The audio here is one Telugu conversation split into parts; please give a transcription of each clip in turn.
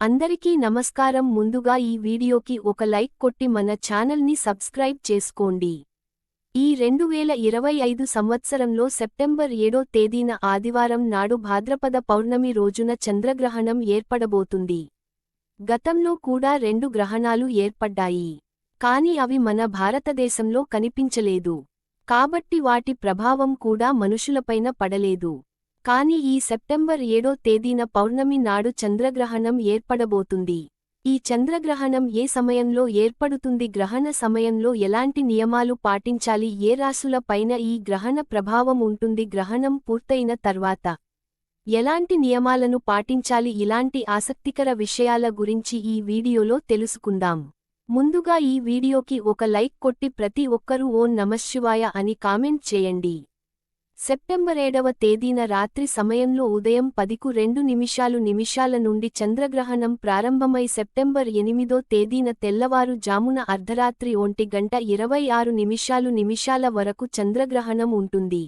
అందరికీ నమస్కారం. ముందుగా ఈ వీడియోకి ఒక లైక్ కొట్టి మన ఛానల్ని సబ్స్క్రైబ్ చేసుకోండి. ఈ రెండు వేల ఇరవై ఐదు సంవత్సరంలో సెప్టెంబర్ ఏడో తేదీన ఆదివారం నాడు భాద్రపద పౌర్ణమి రోజున చంద్రగ్రహణం ఏర్పడబోతుంది. గతంలో కూడా రెండు గ్రహణాలు ఏర్పడ్డాయి. కాని అవి మన భారతదేశంలో కనిపించలేదు. కాబట్టి వాటి ప్రభావం కూడా మనుషులపైన పడలేదు. కాని ఈ సెప్టెంబర్ ఏడో తేదీన పౌర్ణమి నాడు చంద్రగ్రహణం ఏర్పడబోతుంది. ఈ చంద్రగ్రహణం ఏ సమయంలో ఏర్పడుతుంది? గ్రహణ సమయంలో ఎలాంటి నియమాలు పాటించాలి? ఏ రాశుల పైన ఈ గ్రహణ ప్రభావం ఉంటుంది? గ్రహణం పూర్తయిన తర్వాత ఎలాంటి నియమాలను పాటించాలి? ఇలాంటి ఆసక్తికర విషయాల గురించి ఈ వీడియోలో తెలుసుకుందాం. ముందుగా ఈ వీడియోకి ఒక లైక్ కొట్టి ప్రతి ఒక్కరూ ఓం నమశివాయ అని కామెంట్ చేయండి. సెప్టెంబర్ ఏడవ తేదీన రాత్రి సమయంలో ఉదయం పదికు రెండు నిమిషాలు నిమిషాల నుండి చంద్రగ్రహణం ప్రారంభమై సెప్టెంబర్ ఎనిమిదో తేదీన తెల్లవారు జామున అర్ధరాత్రి ఒంటి గంట ఇరవై ఆరు నిమిషాలు నిమిషాల వరకు చంద్రగ్రహణం ఉంటుంది.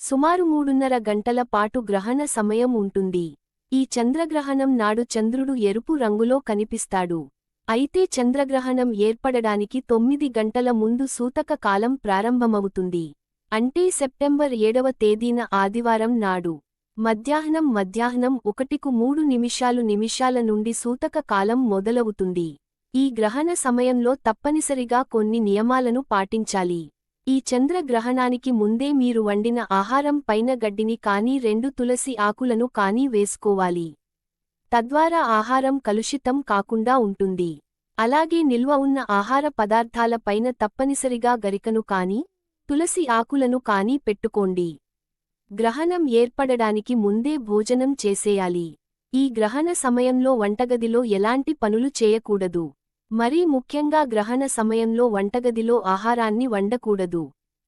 సుమారు మూడున్నర గంటల పాటు గ్రహణ సమయం ఉంటుంది. ఈ చంద్రగ్రహణం నాడు చంద్రుడు ఎరుపు రంగులో కనిపిస్తాడు. అయితే చంద్రగ్రహణం ఏర్పడడానికి తొమ్మిది గంటల ముందు సూతక కాలం ప్రారంభమవుతుంది. అంటే సెప్టెంబర్ ఏడవ తేదీన ఆదివారం నాడు. మధ్యాహ్నం మధ్యాహ్నం ఒకటికు మూడు నిమిషాలు నిమిషాల నుండి సూతక కాలం మొదలవుతుంది. ఈ గ్రహణ సమయంలో తప్పనిసరిగా కొన్ని నియమాలను పాటించాలి. ఈ చంద్రగ్రహణానికి ముందే మీరు వండిన ఆహారం పైన గడ్డిని కానీ రెండు తులసి ఆకులను కానీ వేసుకోవాలి. తద్వారా ఆహారం కలుషితం కాకుండా ఉంటుంది. అలాగే నిల్వ ఉన్న ఆహార పదార్థాల పైన తప్పనిసరిగా గరికను కానీ తులసి ఆకులను కానీ పెట్టుకోండి. గ్రహణం ఏర్పడడానికి ముందే భోజనం చేసేయాలి. ఈ గ్రహణ సమయంలో వంటగదిలో ఎలాంటి పనులు చేయకూడదు. మరీ ముఖ్యంగా గ్రహణ సమయంలో వంటగదిలో ఆహారాన్ని వండకూడదు.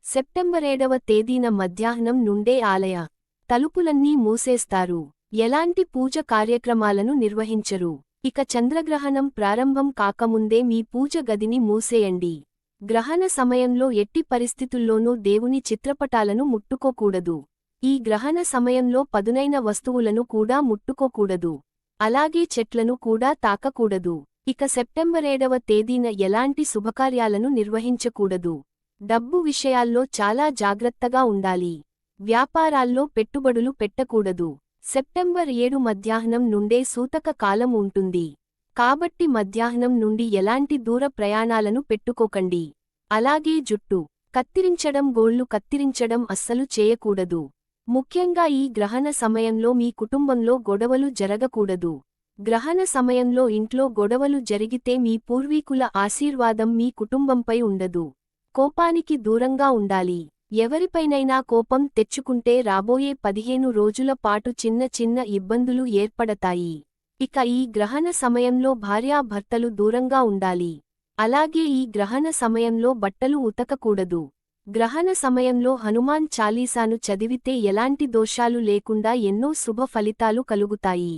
సెప్టెంబరేడవ తేదీన మధ్యాహ్నం నుండే ఆలయ తలుపులన్నీ మూసేస్తారు. ఎలాంటి పూజ కార్యక్రమాలను నిర్వహించరు. ఇక చంద్రగ్రహణం ప్రారంభం కాకముందే మీ పూజ గదిని మూసేయండి. గ్రహణ సమయంలో ఎట్టి పరిస్థితుల్లోనూ దేవుని చిత్రపటాలను ముట్టుకోకూడదు. ఈ గ్రహణ సమయంలో పదునైన వస్తువులను కూడా ముట్టుకోకూడదు. అలాగే చెట్లను కూడా తాకకూడదు. ఇక సెప్టెంబరేడవ తేదీన ఎలాంటి శుభకార్యాలను నిర్వహించకూడదు. డబ్బు విషయాల్లో చాలా జాగ్రత్తగా ఉండాలి. వ్యాపారాల్లో పెట్టుబడులు పెట్టకూడదు. సెప్టెంబర్ ఏడు మధ్యాహ్నం నుండే సూతక కాలం ఉంటుంది. కాబట్టి మధ్యాహ్నం నుండి ఎలాంటి దూర ప్రయాణాలను పెట్టుకోకండి. అలాగే జుట్టు. కత్తిరించడం గోళ్ళు కత్తిరించడం అస్సలు చేయకూడదు. ముఖ్యంగా ఈ గ్రహణ సమయంలో మీ కుటుంబంలో గొడవలు జరగకూడదు. గ్రహణ సమయంలో ఇంట్లో గొడవలు జరిగితే మీ పూర్వీకుల ఆశీర్వాదం మీ కుటుంబంపై ఉండదు. కోపానికి దూరంగా ఉండాలి. ఎవరిపైనైనా కోపం తెచ్చుకుంటే రాబోయే పదిహేను రోజుల పాటు చిన్న చిన్న ఇబ్బందులు ఏర్పడతాయి. ఇక ఈ గ్రహణ సమయంలో భార్యాభర్తలు దూరంగా ఉండాలి. అలాగే ఈ గ్రహణ సమయంలో బట్టలు ఉతకకూడదు. గ్రహణ సమయంలో హనుమాన్ చాలీసాను చదివితే ఎలాంటి దోషాలు లేకుండా ఎన్నో శుభ ఫలితాలు కలుగుతాయి.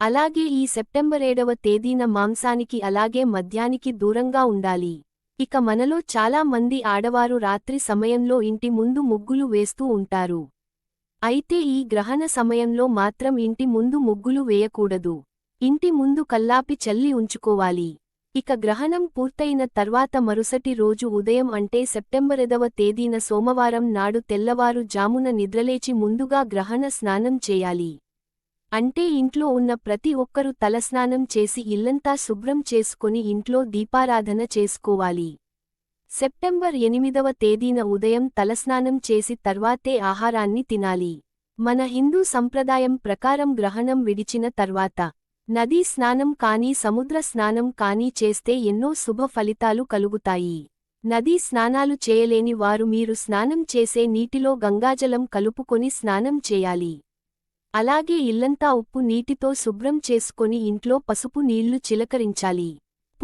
అలాగే ఈ సెప్టెంబరేడవ తేదీన మాంసానికి అలాగే మద్యానికి దూరంగా ఉండాలి. ఇక మనలో చాలా మంది ఆడవారు రాత్రి సమయంలో ఇంటి ముందు ముగ్గులు వేస్తూ ఉంటారు. అయితే ఈ గ్రహణ సమయంలో మాత్రం ఇంటి ముందు ముగ్గులు వేయకూడదు. ఇంటి ముందు కల్లాపి చల్లి ఉంచుకోవాలి. ఇక గ్రహణం పూర్తయిన తర్వాత మరుసటి రోజు ఉదయం అంటే సెప్టెంబరెదవ తేదీన సోమవారం నాడు తెల్లవారు జామున నిద్రలేచి ముందుగా గ్రహణ స్నానం చేయాలి. అంటే ఇంట్లో ఉన్న ప్రతి ఒక్కరూ తలస్నానం చేసి ఇల్లంతా శుభ్రం చేసుకుని ఇంట్లో దీపారాధన చేసుకోవాలి. సెప్టెంబర్ ఎనిమిదవ తేదీన ఉదయం తలస్నానం చేసి తర్వాతే ఆహారాన్ని తినాలి. మన హిందూ సంప్రదాయం ప్రకారం గ్రహణం విడిచిన తర్వాత నదీ స్నానం కానీ సముద్ర స్నానం కానీ చేస్తే ఎన్నో శుభ ఫలితాలు కలుగుతాయి. నదీ స్నానాలు చేయలేని వారు మీరు స్నానం చేసే నీటిలో గంగాజలం కలుపుకొని స్నానం చేయాలి. అలాగే ఇల్లంతా ఉప్పు నీటితో శుభ్రం చేసుకొని ఇంట్లో పసుపు నీళ్ళు చిలకరించాలి.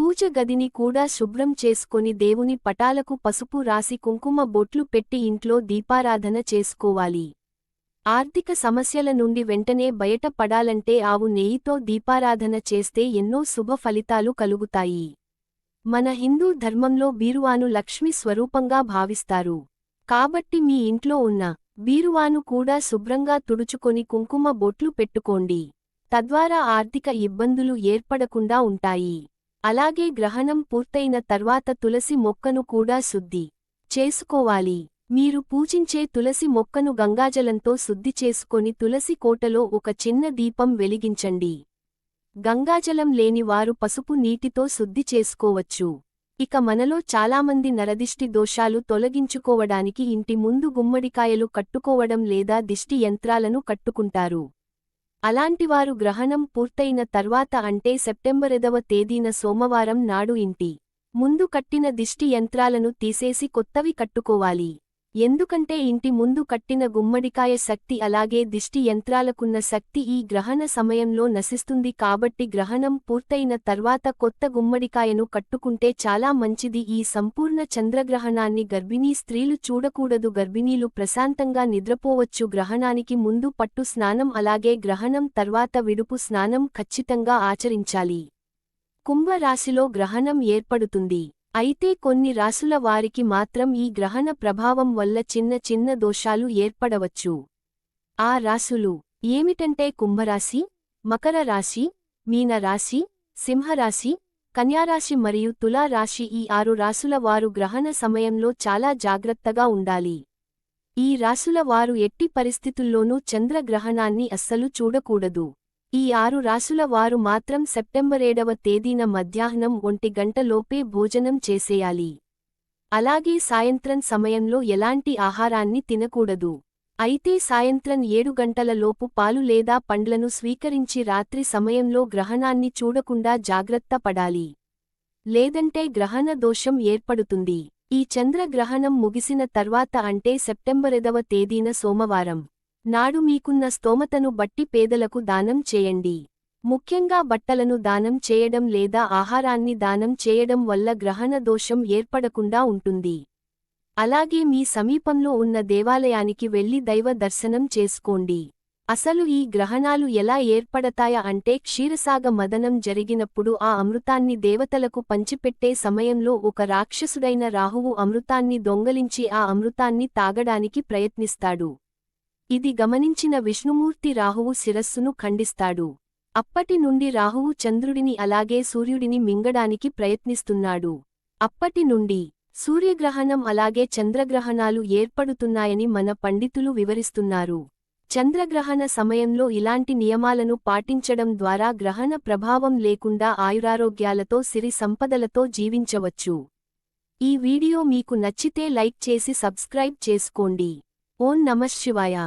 పూజ గదిని కూడా శుభ్రం చేసుకొని దేవుని పటాలకు పసుపు రాసి కుంకుమ బొట్లు పెట్టి ఇంట్లో దీపారాధన చేసుకోవాలి. ఆర్థిక సమస్యల నుండి వెంటనే బయటపడాలంటే ఆవు నెయ్యితో దీపారాధన చేస్తే ఎన్నో శుభ ఫలితాలు కలుగుతాయి. మన హిందూ ధర్మంలో బీరువాను లక్ష్మి స్వరూపంగా భావిస్తారు. కాబట్టి మీ ఇంట్లో ఉన్న బీరువాను కూడా శుభ్రంగా తుడుచుకొని కుంకుమ బొట్లు పెట్టుకోండి. తద్వారా ఆర్థిక ఇబ్బందులు ఏర్పడకుండా ఉంటాయి. అలాగే గ్రహణం పూర్తయిన తర్వాత తులసి మొక్కను కూడా శుద్ధి చేసుకోవాలి. మీరు పూజించే తులసి మొక్కను గంగాజలంతో శుద్ధి చేసుకొని తులసి కోటలో ఒక చిన్న దీపం వెలిగించండి. గంగాజలం లేని వారు పసుపు నీటితో శుద్ధి చేసుకోవచ్చు. ఇక మనలో చాలామంది నరదిష్టి దోషాలు తొలగించుకోవడానికి ఇంటి ముందు గుమ్మడికాయలు కట్టుకోవడం లేదా దిష్టి యంత్రాలను కట్టుకుంటారు. అలాంటివారు గ్రహణం పూర్తయిన తర్వాత అంటే సెప్టెంబరెదవ తేదీన సోమవారం నాడు ఇంటి ముందు కట్టిన దిష్టి యంత్రాలను తీసేసి కొత్తవి కట్టుకోవాలి. ఎందుకంటే ఇంటి ముందు కట్టిన గుమ్మడికాయ శక్తి అలాగే దిష్టి యంత్రాలకున్న శక్తి ఈ గ్రహణ సమయంలో నశిస్తుంది కాబట్టి గ్రహణం పూర్తయిన తర్వాత కొత్త గుమ్మడికాయను కట్టుకుంటే చాలా మంచిది. ఈ సంపూర్ణ చంద్రగ్రహణాన్ని గర్భిణీ స్త్రీలు చూడకూడదు. గర్భిణీలు ప్రశాంతంగా నిద్రపోవచ్చు. గ్రహణానికి ముందు పట్టు స్నానం అలాగే గ్రహణం తర్వాత విడుపు స్నానం ఖచ్చితంగా ఆచరించాలి. కుంభరాశిలో గ్రహణం ఏర్పడుతుంది. అయితే కొన్ని రాసుల వారికి మాత్రం ఈ గ్రహణ ప్రభావం వల్ల చిన్న చిన్న దోషాలు ఏర్పడవచ్చు. ఆ రాసులు ఏమిటంటే కుంభరాశి మకర రాశి మీనరాశి సింహరాశి కన్యారాశి మరియు తులారాశి ఈ ఆరు రాసుల వారు గ్రహణ సమయంలో చాలా జాగ్రత్తగా ఉండాలి. ఈ రాసుల వారు ఎట్టి పరిస్థితుల్లోనూ చంద్రగ్రహణాన్ని అస్సలు చూడకూడదు. ఈ ఆరు రాసుల వారు మాత్రం సెప్టెంబరేడవ తేదీన మధ్యాహ్నం ఒంటి గంటలోపే భోజనం చేసేయాలి. అలాగే సాయంత్రం సమయంలో ఎలాంటి ఆహారాన్ని తినకూడదు. అయితే సాయంత్రం ఏడు గంటల లోపు పాలు లేదా పండ్లను స్వీకరించి రాత్రి సమయంలో గ్రహణాన్ని చూడకుండా జాగ్రత్త పడాలి. లేదంటే గ్రహణ దోషం ఏర్పడుతుంది. ఈ చంద్రగ్రహణం ముగిసిన తర్వాత అంటే సెప్టెంబరెదవ తేదీన సోమవారం. నాడు మీకున్న స్తోమతను బట్టి పేదలకు దానం చేయండి. ముఖ్యంగా బట్టలను దానం చేయడం లేదా ఆహారాన్ని దానం చేయడం వల్ల గ్రహణ దోషం ఏర్పడకుండా ఉంటుంది. అలాగే మీ సమీపంలో ఉన్న దేవాలయానికి వెళ్ళి దైవ దర్శనం చేసుకోండి. అసలు ఈ గ్రహణాలు ఎలా ఏర్పడతాయా అంటే క్షీరసాగ మదనం జరిగినప్పుడు ఆ అమృతాన్ని దేవతలకు పంచిపెట్టే సమయంలో ఒక రాక్షసుడైన రాహువు అమృతాన్ని దొంగలించి ఆ అమృతాన్ని తాగడానికి ప్రయత్నిస్తాడు. ఇది గమనించిన విష్ణుమూర్తి రాహువు శిరస్సును ఖండిస్తాడు. అప్పటి నుండి రాహువు చంద్రుడిని అలాగే సూర్యుడిని మింగడానికి ప్రయత్నిస్తున్నాడు. అప్పటి నుండి సూర్యగ్రహణం అలాగే చంద్రగ్రహణాలు ఏర్పడుతున్నాయని మన పండితులు వివరిస్తున్నారు. చంద్రగ్రహణ సమయంలో ఇలాంటి నియమాలను పాటించడం ద్వారా గ్రహణ ప్రభావం లేకుండా ఆయురారోగ్యాలతో సిరి సంపదలతో జీవించవచ్చు. ఈ వీడియో మీకు నచ్చితే లైక్ చేసి సబ్స్క్రైబ్ చేసుకోండి. ఓం నమఃశివాయ